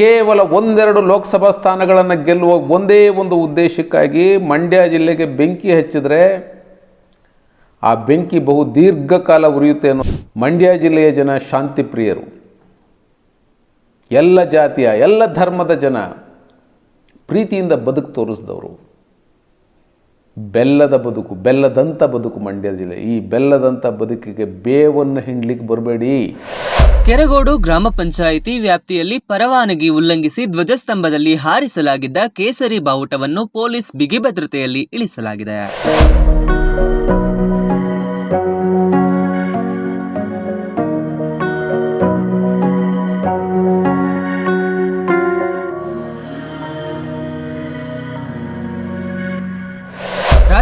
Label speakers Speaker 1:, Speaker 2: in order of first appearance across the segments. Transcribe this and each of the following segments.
Speaker 1: ಕೇವಲ ಒಂದೆರಡು ಲೋಕಸಭಾ ಸ್ಥಾನಗಳನ್ನು ಗೆಲ್ಲುವ ಒಂದೇ ಒಂದು ಉದ್ದೇಶಕ್ಕಾಗಿ ಮಂಡ್ಯ ಜಿಲ್ಲೆಗೆ ಬೆಂಕಿ ಹಚ್ಚಿದರೆ ಆ ಬೆಂಕಿ ಬಹು ದೀರ್ಘಕಾಲ ಉರಿಯುತ್ತೆ ಅನ್ನೋ ಮಂಡ್ಯ ಜಿಲ್ಲೆಯ ಜನ ಶಾಂತಿ ಪ್ರಿಯರು. ಎಲ್ಲ ಜಾತಿಯ, ಎಲ್ಲ ಧರ್ಮದ ಜನ ಪ್ರೀತಿಯಿಂದ ಬದುಕು ತೋರಿಸಿದವರು. ಬೆಲ್ಲದ ಬದುಕು ಬೆಲ್ಲದಂಥ ಬದುಕು ಮಂಡ್ಯ ಜಿಲ್ಲೆ. ಈ ಬೆಲ್ಲದಂಥ ಬದುಕಿಗೆ ಬೇವನ್ನು ಹಿಂಡ್ಲಿಕ್ಕೆ ಬರಬೇಡಿ.
Speaker 2: ಕೆರಗೋಡು ಗ್ರಾಮ ಪಂಚಾಯಿತಿ ವ್ಯಾಪ್ತಿಯಲ್ಲಿ ಪರವಾನಗಿ ಉಲ್ಲಂಘಿಸಿ ಧ್ವಜಸ್ತಂಭದಲ್ಲಿ ಹಾರಿಸಲಾಗಿದ್ದ ಕೇಸರಿ ಬಾವುಟವನ್ನು ಪೊಲೀಸ್ ಬಿಗಿ ಭದ್ರತೆಯಲ್ಲಿ ಇಳಿಸಲಾಗಿದೆ.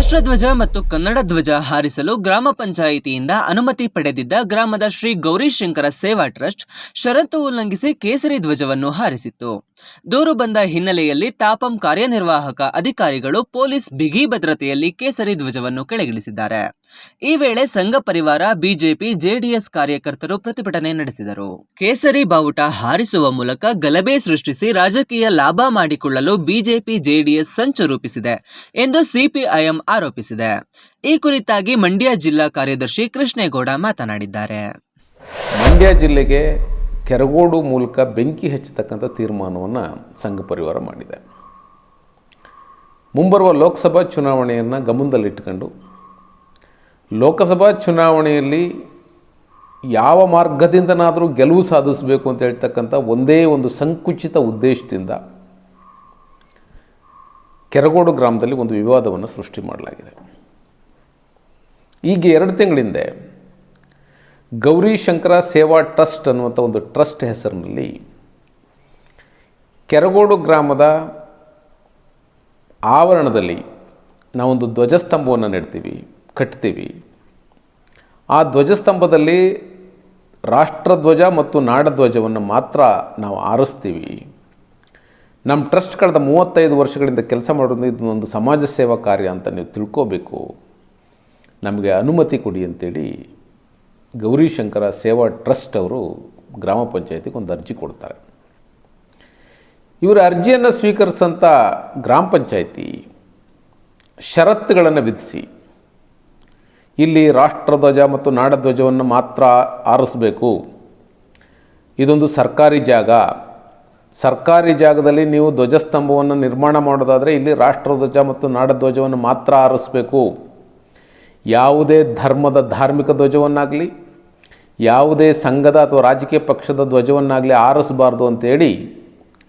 Speaker 2: ರಾಷ್ಟ್ರಧ್ವಜ ಮತ್ತು ಕನ್ನಡ ಧ್ವಜ ಹಾರಿಸಲು ಗ್ರಾಮ ಪಂಚಾಯಿತಿಯಿಂದ ಅನುಮತಿ ಪಡೆದಿದ್ದ ಗ್ರಾಮದ ಶ್ರೀ ಗೌರಿಶಂಕರ ಸೇವಾ ಟ್ರಸ್ಟ್ ಷರತ್ತು ಉಲ್ಲಂಘಿಸಿ ಕೇಸರಿ ಧ್ವಜವನ್ನು ಹಾರಿಸಿತ್ತು. ದೂರು ಬಂದ ಹಿನ್ನೆಲೆಯಲ್ಲಿ ತಾಪಂ ಕಾರ್ಯನಿರ್ವಾಹಕ ಅಧಿಕಾರಿಗಳು ಪೊಲೀಸ್ ಬಿಗಿ ಭದ್ರತೆಯಲ್ಲಿ ಕೇಸರಿ ಧ್ವಜವನ್ನು ಕೆಳಗಿಳಿಸಿದ್ದಾರೆ. ಈ ವೇಳೆ ಸಂಘ ಪರಿವಾರ, ಬಿಜೆಪಿ, ಜೆಡಿಎಸ್ ಕಾರ್ಯಕರ್ತರು ಪ್ರತಿಭಟನೆ ನಡೆಸಿದರು. ಕೇಸರಿ ಬಾವುಟ ಹಾರಿಸುವ ಮೂಲಕ ಗಲಭೆ ಸೃಷ್ಟಿಸಿ ರಾಜಕೀಯ ಲಾಭ ಮಾಡಿಕೊಳ್ಳಲು ಬಿಜೆಪಿ, ಜೆಡಿಎಸ್ ಸಂಚು ರೂಪಿಸಿದೆ ಎಂದು ಸಿಪಿಐಎಂ ಆರೋಪಿಸಿದೆ. ಈ ಕುರಿತಾಗಿ ಮಂಡ್ಯ ಜಿಲ್ಲಾ ಕಾರ್ಯದರ್ಶಿ ಕೃಷ್ಣೇಗೌಡ ಮಾತನಾಡಿದ್ದಾರೆ.
Speaker 1: ಮಂಡ್ಯ ಜಿಲ್ಲೆಗೆ ಕೆರಗೋಡು ಮೂಲಕ ಬೆಂಕಿ ಹಚ್ಚತಕ್ಕಂಥ ತೀರ್ಮಾನವನ್ನು ಸಂಘ ಪರಿವಾರ ಮಾಡಿದೆ. ಮುಂಬರುವ ಲೋಕಸಭಾ ಚುನಾವಣೆಯನ್ನು ಗಮನದಲ್ಲಿಟ್ಟುಕೊಂಡು ಲೋಕಸಭಾ ಚುನಾವಣೆಯಲ್ಲಿ ಯಾವ ಮಾರ್ಗದಿಂದನಾದರೂ ಗೆಲುವು ಸಾಧಿಸಬೇಕು ಅಂತ ಹೇಳ್ತಕ್ಕಂಥ ಒಂದೇ ಒಂದು ಸಂಕುಚಿತ ಉದ್ದೇಶದಿಂದ ಕೆರಗೋಡು ಗ್ರಾಮದಲ್ಲಿ ಒಂದು ವಿವಾದವನ್ನು ಸೃಷ್ಟಿ ಮಾಡಲಾಗಿದೆ. ಈಗ ಎರಡು ತಿಂಗಳಿಂದೆ ಗೌರಿ ಶಂಕರ ಸೇವಾ ಟ್ರಸ್ಟ್ ಅನ್ನುವಂಥ ಒಂದು ಟ್ರಸ್ಟ್ ಹೆಸರಿನಲ್ಲಿ ಕೆರಗೋಡು ಗ್ರಾಮದ ಆವರಣದಲ್ಲಿ ನಾವೊಂದು ಧ್ವಜಸ್ತಂಭವನ್ನು ನೆಡ್ತೀವಿ, ಕಟ್ತೀವಿ. ಆ ಧ್ವಜಸ್ತಂಭದಲ್ಲಿ ರಾಷ್ಟ್ರಧ್ವಜ ಮತ್ತು ನಾಡಧ್ವಜವನ್ನು ಮಾತ್ರ ನಾವು ಆರಿಸ್ತೀವಿ. ನಮ್ಮ ಟ್ರಸ್ಟ್ ಕಳೆದ ಮೂವತ್ತೈದು ವರ್ಷಗಳಿಂದ ಕೆಲಸ ಮಾಡೋದು ಇದು ಒಂದು ಸಮಾಜ ಸೇವಾ ಕಾರ್ಯ ಅಂತ ನೀವು ತಿಳ್ಕೋಬೇಕು. ನಮಗೆ ಅನುಮತಿ ಕೊಡಿ ಅಂತೇಳಿ ಗೌರಿಶಂಕರ ಸೇವಾ ಟ್ರಸ್ಟ್ ಅವರು ಗ್ರಾಮ ಪಂಚಾಯತಿಗೆ ಒಂದು ಅರ್ಜಿ ಕೊಡ್ತಾರೆ. ಇವರ ಅರ್ಜಿಯನ್ನು ಸ್ವೀಕರಿಸಂಥ ಗ್ರಾಮ ಪಂಚಾಯತಿ ಷರತ್ತುಗಳನ್ನು ವಿಧಿಸಿ ಇಲ್ಲಿ ರಾಷ್ಟ್ರಧ್ವಜ ಮತ್ತು ನಾಡಧ್ವಜವನ್ನು ಮಾತ್ರ ಆರಿಸಬೇಕು. ಇದೊಂದು ಸರ್ಕಾರಿ ಜಾಗ. ಸರ್ಕಾರಿ ಜಾಗದಲ್ಲಿ ನೀವು ಧ್ವಜಸ್ತಂಭವನ್ನು ನಿರ್ಮಾಣ ಮಾಡೋದಾದರೆ ಇಲ್ಲಿ ರಾಷ್ಟ್ರಧ್ವಜ ಮತ್ತು ನಾಡಧ್ವಜವನ್ನು ಮಾತ್ರ ಆರಿಸಬೇಕು. ಯಾವುದೇ ಧರ್ಮದ ಧಾರ್ಮಿಕ ಧ್ವಜವನ್ನಾಗಲಿ, ಯಾವುದೇ ಸಂಘದ ಅಥವಾ ರಾಜಕೀಯ ಪಕ್ಷದ ಧ್ವಜವನ್ನಾಗಲಿ ಆರಿಸಬಾರ್ದು ಅಂತೇಳಿ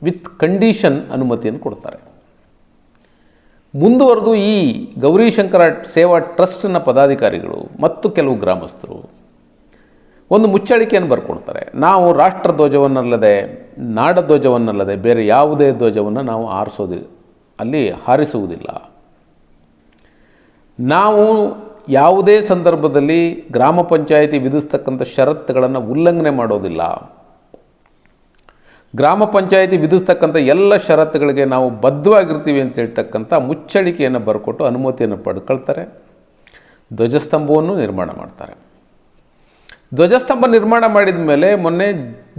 Speaker 1: ವಿತ್ ಕಂಡೀಷನ್ ಅನುಮತಿಯನ್ನು ಕೊಡ್ತಾರೆ. ಮುಂದುವರೆದು ಈ ಗೌರಿಶಂಕರ ಸೇವಾ ಟ್ರಸ್ಟ್ನ ಪದಾಧಿಕಾರಿಗಳು ಮತ್ತು ಕೆಲವು ಗ್ರಾಮಸ್ಥರು ಒಂದು ಮುಚ್ಚಳಿಕೆಯನ್ನು ಬರ್ಕೊಡ್ತಾರೆ. ನಾವು ರಾಷ್ಟ್ರ ಧ್ವಜವನ್ನಲ್ಲದೆ, ನಾಡ ಧ್ವಜವನ್ನಲ್ಲದೆ ಬೇರೆ ಯಾವುದೇ ಧ್ವಜವನ್ನು ನಾವು ಆರಿಸೋದಿಲ್ಲ ಅಲ್ಲಿ ಹಾರಿಸುವುದಿಲ್ಲ. ನಾವು ಯಾವುದೇ ಸಂದರ್ಭದಲ್ಲಿ ಗ್ರಾಮ ಪಂಚಾಯಿತಿ ವಿಧಿಸ್ತಕ್ಕಂಥ ಷರತ್ತುಗಳನ್ನು ಉಲ್ಲಂಘನೆ ಮಾಡೋದಿಲ್ಲ. ಗ್ರಾಮ ಪಂಚಾಯಿತಿ ವಿಧಿಸ್ತಕ್ಕಂಥ ಎಲ್ಲ ಷರತ್ತುಗಳಿಗೆ ನಾವು ಬದ್ಧವಾಗಿರ್ತೀವಿ ಅಂತ ಹೇಳ್ತಕ್ಕಂಥ ಮುಚ್ಚಳಿಕೆಯನ್ನು ಬರ್ಕೊಟ್ಟು ಅನುಮತಿಯನ್ನು ಪಡ್ಕೊಳ್ತಾರೆ. ಧ್ವಜಸ್ತಂಭವನ್ನು ನಿರ್ಮಾಣ ಮಾಡ್ತಾರೆ. ಧ್ವಜಸ್ತಂಭ ನಿರ್ಮಾಣ ಮಾಡಿದ ಮೇಲೆ ಮೊನ್ನೆ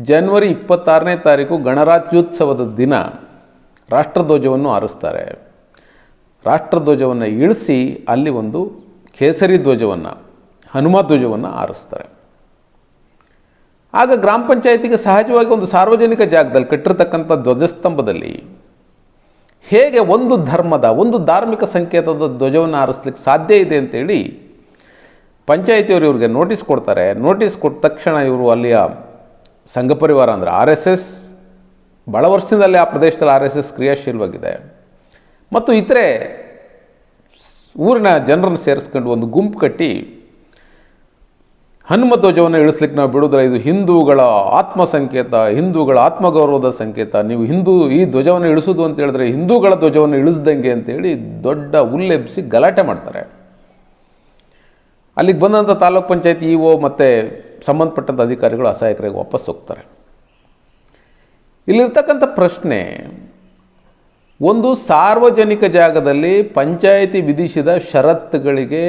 Speaker 1: ಜನವರಿ ಇಪ್ಪತ್ತಾರನೇ ತಾರೀಕು ಗಣರಾಜ್ಯೋತ್ಸವದ ದಿನ ರಾಷ್ಟ್ರಧ್ವಜವನ್ನು ಆರಿಸ್ತಾರೆ ರಾಷ್ಟ್ರಧ್ವಜವನ್ನು ಇಳಿಸಿ ಅಲ್ಲಿ ಒಂದು ಕೇಸರಿ ಧ್ವಜವನ್ನು, ಹನುಮ ಧ್ವಜವನ್ನು ಆರಿಸ್ತಾರೆ. ಆಗ ಗ್ರಾಮ ಪಂಚಾಯತಿಗೆ ಸಹಜವಾಗಿ ಒಂದು ಸಾರ್ವಜನಿಕ ಜಾಗದಲ್ಲಿ ಕಟ್ಟಿರ್ತಕ್ಕಂಥ ಧ್ವಜಸ್ತಂಭದಲ್ಲಿ ಹೇಗೆ ಒಂದು ಧರ್ಮದ, ಒಂದು ಧಾರ್ಮಿಕ ಸಂಕೇತದ ಧ್ವಜವನ್ನು ಆರಿಸ್ಲಿಕ್ಕೆ ಸಾಧ್ಯ ಇದೆ ಅಂತೇಳಿ ಪಂಚಾಯತಿಯವರು ಇವ್ರಿಗೆ ನೋಟಿಸ್ ಕೊಡ್ತಾರೆ. ನೋಟಿಸ್ ಕೊಟ್ಟ ತಕ್ಷಣ ಇವರು ಅಲ್ಲಿಯ ಸಂಘ ಪರಿವಾರ ಅಂದರೆ ಆರ್ ಎಸ್ ಎಸ್ ಭಾಳ ಆ ಪ್ರದೇಶದಲ್ಲಿ ಆರ್ ಎಸ್ ಎಸ್ ಕ್ರಿಯಾಶೀಲವಾಗಿದೆ. ಮತ್ತು ಇತರೆ ಊರಿನ ಜನರನ್ನು ಸೇರಿಸ್ಕೊಂಡು ಒಂದು ಗುಂಪು ಕಟ್ಟಿ ಹನುಮ ಧ್ವಜವನ್ನು ಇಳಿಸ್ಲಿಕ್ಕೆ ನಾವು ಬಿಡೋದಿಲ್ಲ ಇದು ಹಿಂದೂಗಳ ಆತ್ಮ ಸಂಕೇತ ಹಿಂದೂಗಳ ಆತ್ಮಗೌರವದ ಸಂಕೇತ. ನೀವು ಹಿಂದೂ ಈ ಧ್ವಜವನ್ನು ಇಳಿಸೋದು ಅಂತ ಹೇಳಿದ್ರೆ ಹಿಂದೂಗಳ ಧ್ವಜವನ್ನು ಇಳಿಸ್ದಂಗೆ ಅಂತೇಳಿ ದೊಡ್ಡ ಉಲ್ಲೆಬ್ಸಿ ಗಲಾಟೆ ಮಾಡ್ತಾರೆ. ಅಲ್ಲಿಗೆ ಬಂದಂಥ ತಾಲೂಕ್ ಪಂಚಾಯತ್ ಇ ಒ ಮತ್ತು ಸಂಬಂಧಪಟ್ಟಂಥ ಅಧಿಕಾರಿಗಳು ಅಸಹಾಯಕರಿಗೆ ವಾಪಸ್ ಹೋಗ್ತಾರೆ. ಇಲ್ಲಿರ್ತಕ್ಕಂಥ ಪ್ರಶ್ನೆ ಒಂದು ಸಾರ್ವಜನಿಕ ಜಾಗದಲ್ಲಿ ಪಂಚಾಯಿತಿ ವಿಧಿಸಿದ ಷರತ್ತುಗಳಿಗೆ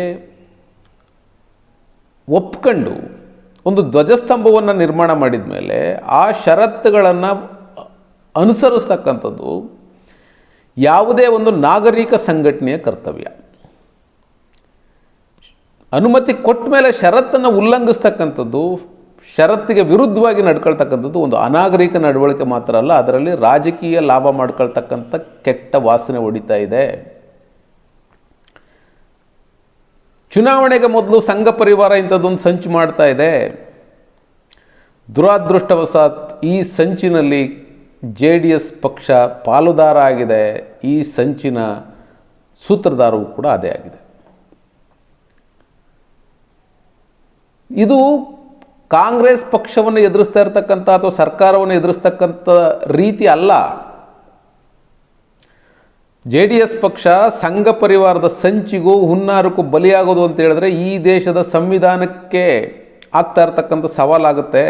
Speaker 1: ಒಪ್ಕೊಂಡು ಒಂದು ಧ್ವಜಸ್ತಂಭವನ್ನು ನಿರ್ಮಾಣ ಮಾಡಿದ ಮೇಲೆ ಆ ಷರತ್ತುಗಳನ್ನು ಅನುಸರಿಸ್ತಕ್ಕಂಥದ್ದು ಯಾವುದೇ ಒಂದು ನಾಗರಿಕ ಸಂಘಟನೆಯ ಕರ್ತವ್ಯ. ಅನುಮತಿ ಕೊಟ್ಟ ಮೇಲೆ ಷರತ್ತನ್ನು ಉಲ್ಲಂಘಿಸ್ತಕ್ಕಂಥದ್ದು ಷರತ್ತಿಗೆ ವಿರುದ್ಧವಾಗಿ ನಡ್ಕೊಳ್ತಕ್ಕಂಥದ್ದು ಒಂದು ಅನಾಗರಿಕ ನಡವಳಿಕೆ ಮಾತ್ರ ಅಲ್ಲ, ಅದರಲ್ಲಿ ರಾಜಕೀಯ ಲಾಭ ಮಾಡ್ಕೊಳ್ತಕ್ಕಂಥ ಕೆಟ್ಟ ವಾಸನೆ ಹೊಡಿತಾ ಇದೆ. ಚುನಾವಣೆಗೆ ಮೊದಲು ಸಂಘ ಪರಿವಾರ ಇಂಥದ್ದೊಂದು ಸಂಚು ಮಾಡ್ತಾ ಇದೆ. ದುರಾದೃಷ್ಟವಶಾತ್ ಈ ಸಂಚಿನಲ್ಲಿ ಜೆ ಡಿ ಎಸ್ ಪಕ್ಷ ಪಾಲುದಾರ ಆಗಿದೆ. ಈ ಸಂಚಿನ ಸೂತ್ರಧಾರವು ಕೂಡ ಅದೇ ಆಗಿದೆ. ಇದು ಕಾಂಗ್ರೆಸ್ ಪಕ್ಷವನ್ನು ಎದುರಿಸ್ತಾ ಇರತಕ್ಕಂಥ ಅಥವಾ ಸರ್ಕಾರವನ್ನು ಎದುರಿಸ್ತಕ್ಕಂಥ ರೀತಿ ಅಲ್ಲ. ಜೆ ಡಿ ಎಸ್ ಪಕ್ಷ ಸಂಘ ಪರಿವಾರದ ಸಂಚಿಗೂ ಹುನ್ನಾರಕ್ಕೂ ಬಲಿಯಾಗೋದು ಅಂತ ಹೇಳಿದ್ರೆ ಈ ದೇಶದ ಸಂವಿಧಾನಕ್ಕೆ ಆಗ್ತಾ ಇರತಕ್ಕಂಥ ಸವಾಲಾಗುತ್ತೆ.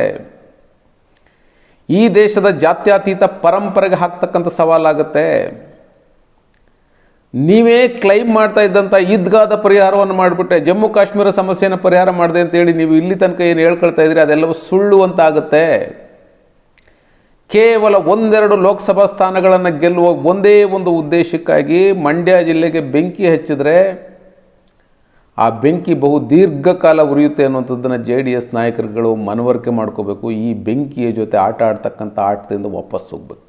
Speaker 1: ಈ ದೇಶದ ಜಾತ್ಯತೀತ ಪರಂಪರೆಗೆ ಹಾಕ್ತಕ್ಕಂಥ ಸವಾಲಾಗುತ್ತೆ. ನೀವೇ ಕ್ಲೈಮ್ ಮಾಡ್ತಾ ಇದ್ದಂಥ ಈದ್ಗಾದ ಪರಿಹಾರವನ್ನು ಮಾಡಿಬಿಟ್ಟೆ ಜಮ್ಮು ಕಾಶ್ಮೀರ ಸಮಸ್ಯೆನ ಪರಿಹಾರ ಮಾಡಿದೆ ಅಂತೇಳಿ ನೀವು ಇಲ್ಲಿ ತನಕ ಏನು ಹೇಳ್ಕೊಳ್ತಾ ಇದ್ರಿ ಅದೆಲ್ಲವೂ ಸುಳ್ಳು ಅಂತ ಆಗುತ್ತೆ ಕೇವಲ ಒಂದೆರಡು ಲೋಕಸಭಾ ಸ್ಥಾನಗಳನ್ನು ಗೆಲ್ಲುವ ಒಂದೇ ಒಂದು ಉದ್ದೇಶಕ್ಕಾಗಿ ಮಂಡ್ಯ ಜಿಲ್ಲೆಗೆ ಬೆಂಕಿ ಹಚ್ಚಿದ್ರೆ ಆ ಬೆಂಕಿ ಬಹು ದೀರ್ಘಕಾಲ ಉರಿಯುತ್ತೆ ಅನ್ನುವಂಥದ್ದನ್ನು ಜೆ ಡಿ ಎಸ್ ನಾಯಕರುಗಳು ಮನವರಿಕೆ ಮಾಡ್ಕೋಬೇಕು. ಈ ಬೆಂಕಿಯ ಜೊತೆ ಆಟ ಆಡ್ತಕ್ಕಂಥ ಆಟದಿಂದ ವಾಪಸ್ ಹೋಗ್ಬೇಕು.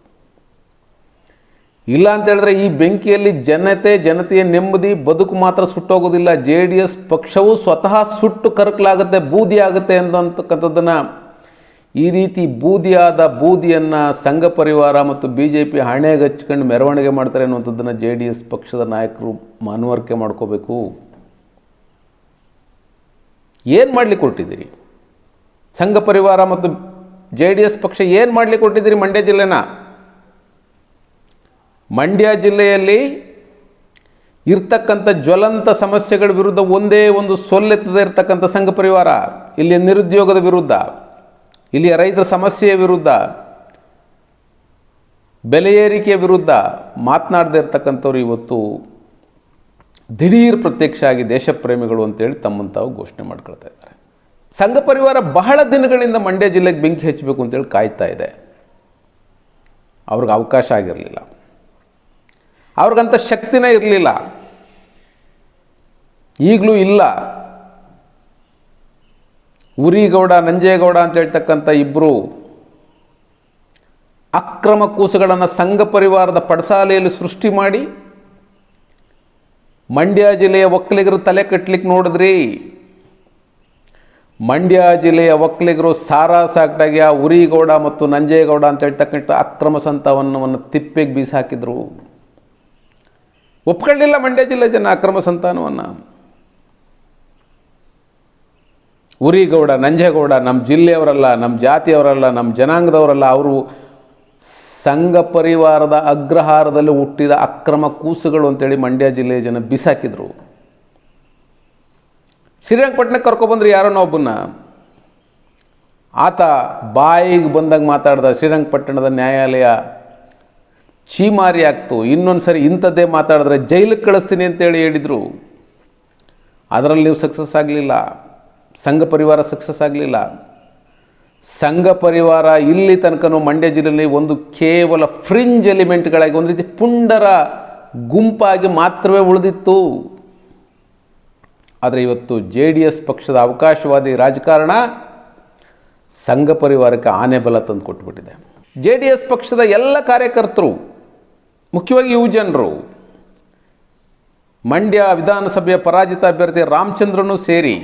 Speaker 1: ಇಲ್ಲ ಅಂತ ಹೇಳಿದ್ರೆ ಈ ಬೆಂಕಿಯಲ್ಲಿ ಜನತೆ, ಜನತೆಯ ನೆಮ್ಮದಿ, ಬದುಕು ಮಾತ್ರ ಸುಟ್ಟೋಗೋದಿಲ್ಲ. ಜೆ ಡಿ ಎಸ್ ಪಕ್ಷವು ಸ್ವತಃ ಸುಟ್ಟು ಕರಕಲಾಗುತ್ತೆ, ಬೂದಿ ಆಗುತ್ತೆ ಅಂತಕ್ಕಂಥದ್ದನ್ನು ಈ ರೀತಿ ಬೂದಿಯಾದ ಬೂದಿಯನ್ನು ಸಂಘ ಪರಿವಾರ ಮತ್ತು ಬಿ ಜೆ ಪಿ ಹಣೆಗೆ ಹಚ್ಕೊಂಡು ಮೆರವಣಿಗೆ ಮಾಡ್ತಾರೆ ಅನ್ನುವಂಥದ್ದನ್ನು ಜೆ ಡಿ ಎಸ್ ಪಕ್ಷದ ನಾಯಕರು ಮನವರಿಕೆ ಮಾಡ್ಕೋಬೇಕು. ಏನು ಮಾಡಲಿಕ್ಕೆ ಕೊಟ್ಟಿದ್ದೀರಿ? ಸಂಘ ಪರಿವಾರ ಮತ್ತು ಜೆ ಡಿ ಎಸ್ ಪಕ್ಷ ಏನು ಮಾಡಲಿಕ್ಕೆ ಕೊಟ್ಟಿದ್ದೀರಿ ಮಂಡ್ಯ ಜಿಲ್ಲೆನ? ಮಂಡ್ಯ ಜಿಲ್ಲೆಯಲ್ಲಿ ಇರ್ತಕ್ಕಂಥ ಜ್ವಲಂತ ಸಮಸ್ಯೆಗಳ ವಿರುದ್ಧ ಒಂದೇ ಒಂದು ಸೊಲ್ಲೆತ್ತದೆ ಇರ್ತಕ್ಕಂಥ ಸಂಘ ಪರಿವಾರ ಇಲ್ಲಿ ನಿರುದ್ಯೋಗದ ವಿರುದ್ಧ, ಇಲ್ಲಿಯ ರೈತರ ಸಮಸ್ಯೆಯ ವಿರುದ್ಧ, ಬೆಲೆ ಏರಿಕೆಯ ವಿರುದ್ಧ ಮಾತನಾಡದೇ ಇರ್ತಕ್ಕಂಥವ್ರು ಇವತ್ತು ದಿಢೀರ್ ಪ್ರತ್ಯಕ್ಷ ಆಗಿ ದೇಶಪ್ರೇಮಿಗಳು ಅಂತೇಳಿ ತಮ್ಮನ್ನು ತಾವು ಘೋಷಣೆ ಮಾಡ್ಕೊಳ್ತಾ ಇದ್ದಾರೆ. ಸಂಘ ಪರಿವಾರ ಬಹಳ ದಿನಗಳಿಂದ ಮಂಡ್ಯ ಜಿಲ್ಲೆಗೆ ಬೆಂಕಿ ಹಚ್ಚಬೇಕು ಅಂತೇಳಿ ಕಾಯ್ತಾ ಇದೆ. ಅವ್ರಿಗೆ ಅವಕಾಶ ಆಗಿರಲಿಲ್ಲ. ಅವ್ರಿಗಂಥ ಶಕ್ತಿನೇ ಇರಲಿಲ್ಲ. ಈಗಲೂ ಇಲ್ಲ. ಉರಿಗೌಡ, ನಂಜೇಗೌಡ ಅಂತ ಹೇಳ್ತಕ್ಕಂಥ ಇಬ್ಬರು ಅಕ್ರಮ ಕೂಸುಗಳನ್ನು ಸಂಘ ಪರಿವಾರದ ಪಡಸಾಲೆಯಲ್ಲಿ ಸೃಷ್ಟಿ ಮಾಡಿ ಮಂಡ್ಯ ಜಿಲ್ಲೆಯ ಒಕ್ಕಲಿಗರು ತಲೆ ಕಟ್ಟಲಿಕ್ಕೆ ನೋಡಿದ್ರಿ. ಮಂಡ್ಯ ಜಿಲ್ಲೆಯ ಒಕ್ಕಲಿಗರು ಸಾರಾ ಸಾಕ್ಟಾಗಿ ಆ ಉರಿಗೌಡ ಮತ್ತು ನಂಜೇಗೌಡ ಅಂತ ಹೇಳ್ತಕ್ಕಂಥ ಅಕ್ರಮ ಸಂತಾನವನ್ನು ತಿಪ್ಪೆಗೆ ಬೀಸಾಕಿದ್ರು. ಒಪ್ಕೊಳ್ಳಿಲ್ಲ ಮಂಡ್ಯ ಜಿಲ್ಲೆ ಜನ ಅಕ್ರಮ ಸಂತಾನವನ್ನು. ಉರಿಗೌಡ, ನಂಜೇಗೌಡ ನಮ್ಮ ಜಿಲ್ಲೆಯವರಲ್ಲ ನಮ್ಮ ಜಾತಿಯವರಲ್ಲ ನಮ್ಮ ಜನಾಂಗದವರಲ್ಲ, ಅವರು ಸಂಘ ಪರಿವಾರದ ಅಗ್ರಹಾರದಲ್ಲಿ ಹುಟ್ಟಿದ ಅಕ್ರಮ ಕೂಸುಗಳು ಅಂತೇಳಿ ಮಂಡ್ಯ ಜಿಲ್ಲೆಯ ಜನ ಬಿಸಾಕಿದ್ರು. ಶ್ರೀರಂಗಪಟ್ಟಣಕ್ಕೆ ಕರ್ಕೊಬಂದ್ರಿ ಯಾರನ್ನೋ ಒಬ್ಬನ ಆತ ಬಾಯಿಗೆ ಬಂದಾಗ ಮಾತಾಡ್ದ ಶ್ರೀರಂಗಪಟ್ಟಣದ ನ್ಯಾಯಾಲಯ ಚೀಮಾರಿ ಆಗ್ತು. ಇನ್ನೊಂದು ಸರಿ ಇಂಥದ್ದೇ ಮಾತಾಡಿದ್ರೆ ಜೈಲಿಗೆ ಕಳಿಸ್ತೀನಿ ಅಂತೇಳಿ ಹೇಳಿದರು. ಅದರಲ್ಲಿ ನೀವು ಸಕ್ಸಸ್ ಆಗಲಿಲ್ಲ. ಸಂಘ ಪರಿವಾರ ಸಕ್ಸಸ್ ಆಗಲಿಲ್ಲ. ಸಂಘ ಪರಿವಾರ ಇಲ್ಲಿ ತನಕನೂ ಮಂಡ್ಯ ಜಿಲ್ಲೆಯಲ್ಲಿ ಒಂದು ಕೇವಲ ಫ್ರಿಂಜ್ ಎಲಿಮೆಂಟ್ಗಳಾಗಿ ಒಂದು ರೀತಿ ಪುಂಡರ ಗುಂಪಾಗಿ ಮಾತ್ರವೇ ಉಳಿದಿತ್ತು. ಆದರೆ ಇವತ್ತು ಜೆ ಡಿ ಎಸ್ ಪಕ್ಷದ ಅವಕಾಶವಾದಿ ರಾಜಕಾರಣ ಸಂಘ ಪರಿವಾರಕ್ಕೆ ಆನೆ ಬಲ ತಂದು ಕೊಟ್ಬಿಟ್ಟಿದೆ. ಜೆ ಡಿ ಎಸ್ ಪಕ್ಷದ ಎಲ್ಲ ಕಾರ್ಯಕರ್ತರು ಮುಖ್ಯವಾಗಿ ಯುವಜನರು ಮಂಡ್ಯ ವಿಧಾನಸಭೆಯ ಪರಾಜಿತ ಅಭ್ಯರ್ಥಿ ರಾಮಚಂದ್ರನೂ ಸೇರಿ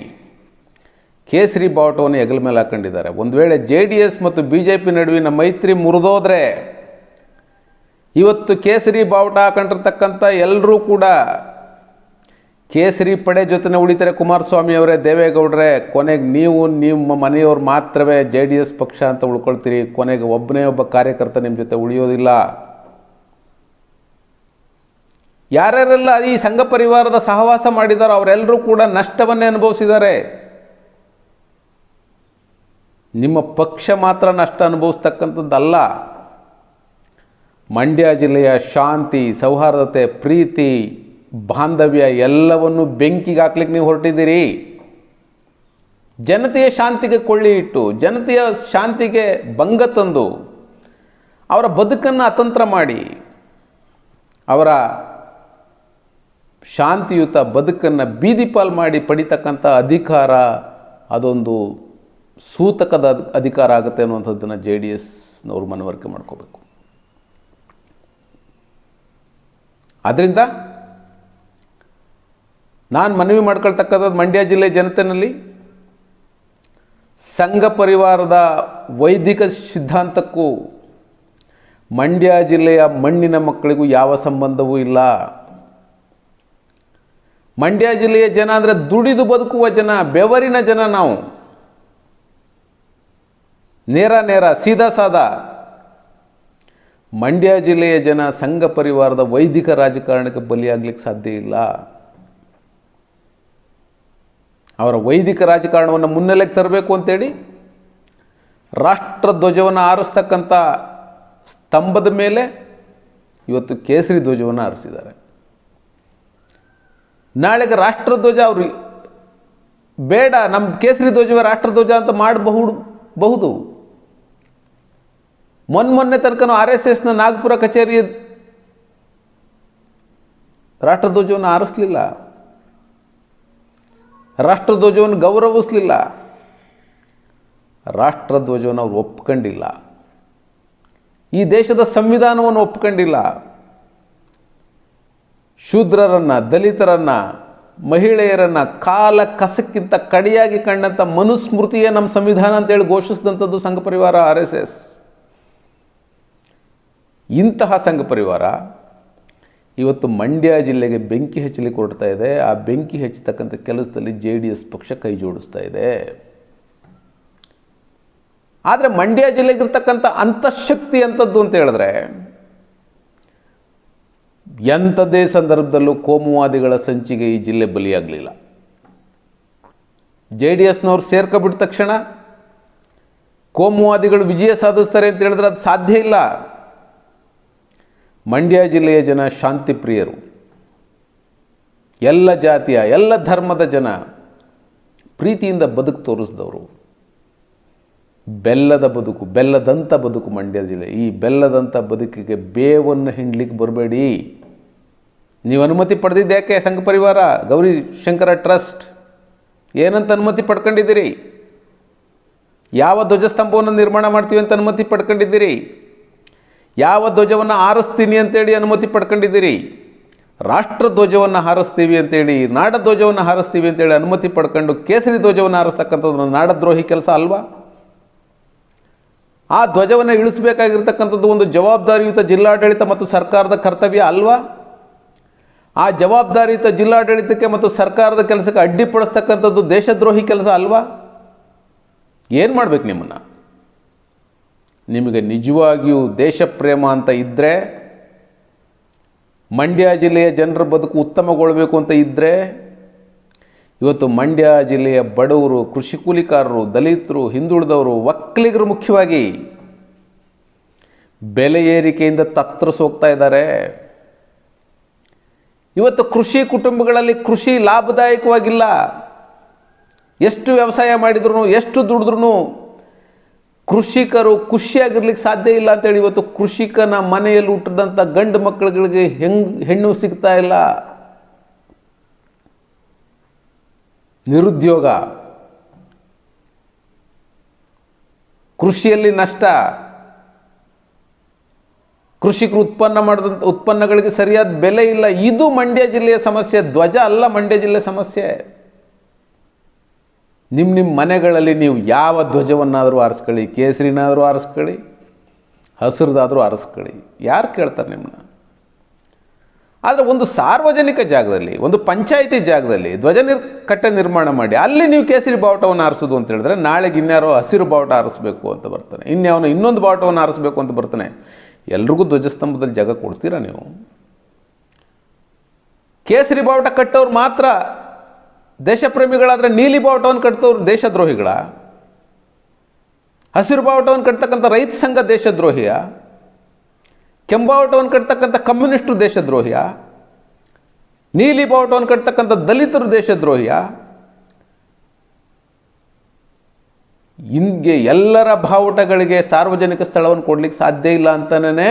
Speaker 1: ಕೇಸರಿ ಬಾವುಟವನ್ನು ಹೆಗಲ ಮೇಲೆ ಹಾಕೊಂಡಿದ್ದಾರೆ. ಒಂದು ವೇಳೆ ಜೆ ಡಿ ಎಸ್ ಮತ್ತು ಬಿ ಜೆ ಪಿ ನಡುವಿನ ಮೈತ್ರಿ ಮುರಿದೋದ್ರೆ, ಇವತ್ತು ಕೇಸರಿ ಬಾವುಟ ಹಾಕೊಂಡಿರ್ತಕ್ಕಂಥ ಎಲ್ಲರೂ ಕೂಡ ಕೇಸರಿ ಪಡೆ ಜೊತೆ ಉಳಿತಾರೆ. ಕುಮಾರಸ್ವಾಮಿ ಅವರೇ, ದೇವೇಗೌಡರೇ, ಕೊನೆಗೆ ನೀವು ನಿಮ್ಮ ಮನೆಯವ್ರು ಮಾತ್ರವೇ ಜೆ ಡಿ ಎಸ್ ಪಕ್ಷ ಅಂತ ಉಳ್ಕೊಳ್ತೀರಿ. ಕೊನೆಗೆ ಒಬ್ಬನೇ ಒಬ್ಬ ಕಾರ್ಯಕರ್ತ ನಿಮ್ಮ ಜೊತೆ ಉಳಿಯೋದಿಲ್ಲ. ಯಾರ್ಯಾರೆಲ್ಲ ಈ ಸಂಘ ಪರಿವಾರದ ಸಹವಾಸ ಮಾಡಿದಾರೋ ಅವರೆಲ್ಲರೂ ಕೂಡ ನಷ್ಟವನ್ನೇ ಅನುಭವಿಸಿದ್ದಾರೆ. ನಿಮ್ಮ ಪಕ್ಷ ಮಾತ್ರ ನಷ್ಟ ಅನುಭವಿಸ್ತಕ್ಕಂಥದ್ದಲ್ಲ. ಮಂಡ್ಯ ಜಿಲ್ಲೆಯ ಶಾಂತಿ, ಸೌಹಾರ್ದತೆ, ಪ್ರೀತಿ, ಬಾಂಧವ್ಯ ಎಲ್ಲವನ್ನು ಬೆಂಕಿಗೆ ಹಾಕ್ಲಿಕ್ಕೆ ನೀವು ಹೊರಟಿದ್ದೀರಿ. ಜನತೆಯ ಶಾಂತಿಗೆ ಕೊಳ್ಳಿ ಇಟ್ಟು, ಜನತೆಯ ಶಾಂತಿಗೆ ಭಂಗ ತಂದು, ಅವರ ಬದುಕನ್ನು ಅತಂತ್ರ ಮಾಡಿ, ಅವರ ಶಾಂತಿಯುತ ಬದುಕನ್ನು ಬೀದಿಪಾಲ್ ಮಾಡಿ ಪಡಿತಕ್ಕಂಥ ಅಧಿಕಾರ, ಅದೊಂದು ಸೂತಕದ ಅಧಿಕಾರ ಆಗುತ್ತೆ ಅನ್ನುವಂಥದ್ದನ್ನು ಜೆ ಡಿ ಎಸ್ನವರು ಮನವರಿಕೆ ಮಾಡ್ಕೋಬೇಕು. ಆದ್ದರಿಂದ ನಾನು ಮನವಿ ಮಾಡ್ಕೊಳ್ತಕ್ಕಂಥದ್ದು ಮಂಡ್ಯ ಜಿಲ್ಲೆ ಜನತೆಯಲ್ಲಿ ಸಂಘ ಪರಿವಾರದ ವೈದಿಕ ಸಿದ್ಧಾಂತಕ್ಕೂ ಮಂಡ್ಯ ಜಿಲ್ಲೆಯ ಮಣ್ಣಿನ ಮಕ್ಕಳಿಗೂ ಯಾವ ಸಂಬಂಧವೂ ಇಲ್ಲ. ಮಂಡ್ಯ ಜಿಲ್ಲೆಯ ಜನ ಅಂದರೆ ದುಡಿದು ಬದುಕುವ ಜನ, ಬೆವರಿನ ಜನ ನಾವು. ನೇರ ನೇರ, ಸೀದಾ ಸಾದಾ. ಮಂಡ್ಯ ಜಿಲ್ಲೆಯ ಜನ ಸಂಘ ಪರಿವಾರದ ವೈದಿಕ ರಾಜಕಾರಣಕ್ಕೆ ಬಲಿಯಾಗಲಿಕ್ಕೆ ಸಾಧ್ಯ ಇಲ್ಲ. ಅವರ ವೈದಿಕ ರಾಜಕಾರಣವನ್ನು ಮುನ್ನೆಲೆಗೆ ತರಬೇಕು ಅಂತೇಳಿ ರಾಷ್ಟ್ರ ಧ್ವಜವನ್ನು ಆರಿಸ್ತಕ್ಕಂಥ ಸ್ತಂಭದ ಮೇಲೆ ಇವತ್ತು ಕೇಸರಿ ಧ್ವಜವನ್ನು ಆರಿಸಿದ್ದಾರೆ. ನಾಳೆಗೆ ರಾಷ್ಟ್ರಧ್ವಜ ಅವರು ಬೇಡ ನಮ್ಮ ಕೇಸರಿ ಧ್ವಜವೇ ರಾಷ್ಟ್ರಧ್ವಜ ಅಂತ ಮಾಡಬಹುದು, ಬಹುದು. ಮೊನ್ನೆ ಮೊನ್ನೆ ತನಕ ಆರ್ ಎಸ್ ಎಸ್ನ ನಾಗ್ಪುರ ಕಚೇರಿ ರಾಷ್ಟ್ರಧ್ವಜವನ್ನು ಆರಿಸಲಿಲ್ಲ. ರಾಷ್ಟ್ರಧ್ವಜವನ್ನು ಗೌರವಿಸಲಿಲ್ಲ. ರಾಷ್ಟ್ರಧ್ವಜವನ್ನು ಅವರು ಒಪ್ಕೊಂಡಿಲ್ಲ. ಈ ದೇಶದ ಸಂವಿಧಾನವನ್ನು ಒಪ್ಕೊಂಡಿಲ್ಲ. ಶೂದ್ರರನ್ನ, ದಲಿತರನ್ನು, ಮಹಿಳೆಯರನ್ನು ಕಾಲ ಕಸಕ್ಕಿಂತ ಕಡೆಯಾಗಿ ಕಂಡಂಥ ಮನುಸ್ಮೃತಿಯೇ ನಮ್ಮ ಸಂವಿಧಾನ ಅಂತೇಳಿ ಘೋಷಿಸಿದಂಥದ್ದು ಸಂಘ ಪರಿವಾರ ಆರ್ ಎಸ್ ಎಸ್. ಇಂತಹ ಸಂಘ ಪರಿವಾರ ಇವತ್ತು ಮಂಡ್ಯ ಜಿಲ್ಲೆಗೆ ಬೆಂಕಿ ಹಚ್ಚಲಿಕ್ಕೆ ಕೊಡ್ತಾ ಇದೆ. ಆ ಬೆಂಕಿ ಹಚ್ಚತಕ್ಕಂಥ ಕೆಲಸದಲ್ಲಿ ಜೆ ಡಿ ಎಸ್ ಪಕ್ಷ ಕೈ ಜೋಡಿಸ್ತಾ ಇದೆ. ಆದರೆ ಮಂಡ್ಯ ಜಿಲ್ಲೆಗಿರ್ತಕ್ಕಂಥ ಅಂತಃಶಕ್ತಿ ಅಂಥದ್ದು ಅಂತ ಹೇಳಿದ್ರೆ ಎಂಥದ್ದೇ ಸಂದರ್ಭದಲ್ಲೂ ಕೋಮುವಾದಿಗಳ ಸಂಚಿಗೆ ಈ ಜಿಲ್ಲೆ ಬಲಿಯಾಗಲಿಲ್ಲ. ಜೆ ಡಿ ಎಸ್ನವ್ರು ಸೇರ್ಕೊಬಿಟ್ಟ ತಕ್ಷಣ ಕೋಮುವಾದಿಗಳು ವಿಜಯ ಸಾಧಿಸ್ತಾರೆ ಅಂತ ಹೇಳಿದ್ರೆ ಅದು ಸಾಧ್ಯ ಇಲ್ಲ. ಮಂಡ್ಯ ಜಿಲ್ಲೆಯ ಜನ ಶಾಂತಿ ಪ್ರಿಯರು ಎಲ್ಲ ಜಾತಿಯ, ಎಲ್ಲ ಧರ್ಮದ ಜನ ಪ್ರೀತಿಯಿಂದ ಬದುಕು ತೋರಿಸಿದವರು. ಬೆಲ್ಲದ ಬದುಕು ಬೆಲ್ಲದಂಥ ಬದುಕು ಮಂಡ್ಯ ಜಿಲ್ಲೆ. ಈ ಬೆಲ್ಲದಂಥ ಬದುಕಿಗೆ ಬೇವನ್ನು ಹಿಂಡ್ಲಿಕ್ಕೆ ಬರಬೇಡಿ. ನೀವು ಅನುಮತಿ ಪಡೆದಿದ್ದು ಯಾಕೆ ಸಂಘ ಪರಿವಾರ? ಗೌರಿ ಶಂಕರ ಟ್ರಸ್ಟ್. ಏನಂತ ಅನುಮತಿ ಪಡ್ಕೊಂಡಿದ್ದೀರಿ? ಯಾವ ಧ್ವಜಸ್ತಂಭವನ್ನು ನಿರ್ಮಾಣ ಮಾಡ್ತೀವಿ ಅಂತ ಅನುಮತಿ ಪಡ್ಕೊಂಡಿದ್ದೀರಿ? ಯಾವ ಧ್ವಜವನ್ನು ಹಾರಿಸ್ತೀನಿ ಅಂತೇಳಿ ಅನುಮತಿ ಪಡ್ಕೊಂಡಿದ್ದೀರಿ? ರಾಷ್ಟ್ರ ಧ್ವಜವನ್ನು ಹಾರಿಸ್ತೀವಿ ಅಂತೇಳಿ ನಾಡ ಧ್ವಜವನ್ನು ಹಾರಿಸ್ತೀವಿ ಅಂತೇಳಿ ಅನುಮತಿ ಪಡ್ಕೊಂಡು ಕೇಸರಿ ಧ್ವಜವನ್ನು ಹಾರಿಸ್ತಕ್ಕಂಥದ್ದು ನಾಡದ್ರೋಹಿ ಕೆಲಸ ಅಲ್ವಾ? ಆ ಧ್ವಜವನ್ನು ಇಳಿಸಬೇಕಾಗಿರ್ತಕ್ಕಂಥದ್ದು ಒಂದು ಜವಾಬ್ದಾರಿಯುತ ಜಿಲ್ಲಾಡಳಿತ ಮತ್ತು ಸರ್ಕಾರದ ಕರ್ತವ್ಯ ಅಲ್ವಾ? ಆ ಜವಾಬ್ದಾರಿಯುತ ಜಿಲ್ಲಾಡಳಿತಕ್ಕೆ ಮತ್ತು ಸರ್ಕಾರದ ಕೆಲಸಕ್ಕೆ ಅಡ್ಡಿಪಡಿಸ್ತಕ್ಕಂಥದ್ದು ದೇಶದ್ರೋಹಿ ಕೆಲಸ ಅಲ್ವಾ? ಏನು ಮಾಡ್ಬೇಕು ನಿಮ್ಮನ್ನು? ನಿಮಗೆ ನಿಜವಾಗಿಯೂ ದೇಶ ಪ್ರೇಮ ಅಂತ ಇದ್ದರೆ ಮಂಡ್ಯ ಜಿಲ್ಲೆಯ ಜನರ ಬದುಕು ಉತ್ತಮಗೊಳ್ಳಬೇಕು ಅಂತ ಇದ್ದರೆ ಇವತ್ತು ಮಂಡ್ಯ ಜಿಲ್ಲೆಯ ಬಡವರು, ಕೃಷಿ ಕೂಲಿಕಾರರು, ದಲಿತರು, ಹಿಂದುಳಿದವರು, ಒಕ್ಕಲಿಗರು ಮುಖ್ಯವಾಗಿ ಬೆಲೆ ಏರಿಕೆಯಿಂದ ತತ್ತರಿಸೋಗ್ತಾ ಇದ್ದಾರೆ. ಇವತ್ತು ಕೃಷಿ ಕುಟುಂಬಗಳಲ್ಲಿ ಕೃಷಿ ಲಾಭದಾಯಕವಾಗಿಲ್ಲ. ಎಷ್ಟು ವ್ಯವಸಾಯ ಮಾಡಿದ್ರು ಎಷ್ಟು ದುಡಿದ್ರೂ ಕೃಷಿಕರು ಖುಷಿಯಾಗಿರ್ಲಿಕ್ಕೆ ಸಾಧ್ಯ ಇಲ್ಲ ಅಂತೇಳಿ ಇವತ್ತು ಕೃಷಿಕನ ಮನೆಯಲ್ಲಿ ಹುಟ್ಟಿದಂಥ ಗಂಡು ಮಕ್ಕಳುಗಳಿಗೆ ಹೆಂಗ್ ಹೆಣ್ಣು ಸಿಗ್ತಾ ಇಲ್ಲ. ನಿರುದ್ಯೋಗ, ಕೃಷಿಯಲ್ಲಿ ನಷ್ಟ. ಕೃಷಿಕರು ಉತ್ಪನ್ನ ಮಾಡಿದಂಥ ಉತ್ಪನ್ನಗಳಿಗೆ ಸರಿಯಾದ ಬೆಲೆ ಇಲ್ಲ. ಇದು ಮಂಡ್ಯ ಜಿಲ್ಲೆಯ ಸಮಸ್ಯೆ. ಧ್ವಜ ಅಲ್ಲ ಮಂಡ್ಯ ಜಿಲ್ಲೆ ಸಮಸ್ಯೆ. ನಿಮ್ಮ ನಿಮ್ಮ ಮನೆಗಳಲ್ಲಿ ನೀವು ಯಾವ ಧ್ವಜವನ್ನಾದರೂ ಆರಿಸ್ಕೊಳ್ಳಿ, ಕೇಸರಿನಾದರೂ ಆರಿಸ್ಕೊಳ್ಳಿ, ಹಸಿರದಾದರೂ ಆರಿಸ್ಕೊಳ್ಳಿ. ಯಾರು ಕೇಳ್ತಾರೆ ನಿಮ್ಮನ್ನ ಆದರೆ ಒಂದು ಸಾರ್ವಜನಿಕ ಜಾಗದಲ್ಲಿ, ಒಂದು ಪಂಚಾಯಿತಿ ಜಾಗದಲ್ಲಿ ಧ್ವಜ ನಿರ್, ಕಟ್ಟೆ ನಿರ್ಮಾಣ ಮಾಡಿ, ಅಲ್ಲಿ ನೀವು ಕೇಸರಿ ಬಾವುಟವನ್ನು ಆರಿಸೋದು ಅಂತ ಹೇಳಿದ್ರೆ ನಾಳೆಗೆ ಇನ್ಯಾರೋ ಹಸಿರು ಬಾವುಟ ಆರಿಸ್ಬೇಕು ಅಂತ ಬರ್ತಾನೆ. ಇನ್ಯಾವನು ಇನ್ನೊಂದು ಬಾವುಟವನ್ನು ಆರಿಸ್ಬೇಕು ಅಂತ ಬರ್ತಾನೆ. ಎಲ್ರಿಗೂ ಧ್ವಜಸ್ತಂಭದಲ್ಲಿ ಜಾಗ ಕೊಡ್ತೀರಾ ನೀವು? ಕೇಸರಿ ಬಾವುಟ ಕಟ್ಟೋರು ಮಾತ್ರ ದೇಶಪ್ರೇಮಿಗಳಾದರೆ ನೀಲಿ ಬಾವುಟವನ್ನು ಕಟ್ತವ್ರು ದೇಶದ್ರೋಹಿಗಳ. ಹಸಿರು ಬಾವುಟವನ್ನು ಕಟ್ತಕ್ಕಂಥ ರೈತ ಸಂಘ ದೇಶದ್ರೋಹಿಯ. ಕೆಂಬಾವುಟವನ್ನು ಕಟ್ತಕ್ಕಂಥ ಕಮ್ಯುನಿಸ್ಟ್ ದೇಶದ್ರೋಹಿಯ. ನೀಲಿ ಬಾವುಟವನ್ನು ಕಟ್ತಕ್ಕಂಥ ದಲಿತರು ದೇಶದ್ರೋಹಿಯ. ಹಿಂಗೆ ಎಲ್ಲರ ಭಾವುಟಗಳಿಗೆ ಸಾರ್ವಜನಿಕ ಸ್ಥಳವನ್ನು ಕೊಡ್ಲಿಕ್ಕೆ ಸಾಧ್ಯ ಇಲ್ಲ ಅಂತನೇ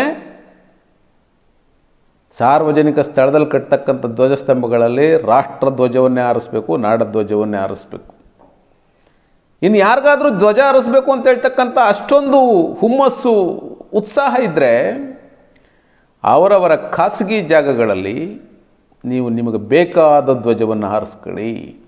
Speaker 1: ಸಾರ್ವಜನಿಕ ಸ್ಥಳದಲ್ಲಿ ಕಟ್ತಕ್ಕಂಥ ಧ್ವಜಸ್ತಂಭಗಳಲ್ಲಿ ರಾಷ್ಟ್ರ ಧ್ವಜವನ್ನೇ ಆರಿಸ್ಬೇಕು ನಾಡ ಧ್ವಜವನ್ನೇ ಆರಿಸ್ಬೇಕು. ಇನ್ನು ಯಾರಿಗಾದರೂ ಧ್ವಜ ಆರಿಸ್ಬೇಕು ಅಂತ ಹೇಳ್ತಕ್ಕಂಥ ಅಷ್ಟೊಂದು ಹುಮ್ಮಸ್ಸು, ಉತ್ಸಾಹ ಇದ್ದರೆ ಅವರವರ ಖಾಸಗಿ ಜಾಗಗಳಲ್ಲಿ ನೀವು ನಿಮಗೆ ಬೇಕಾದ ಧ್ವಜವನ್ನು ಹಾರಿಸ್ಕೊಳ್ಳಿ.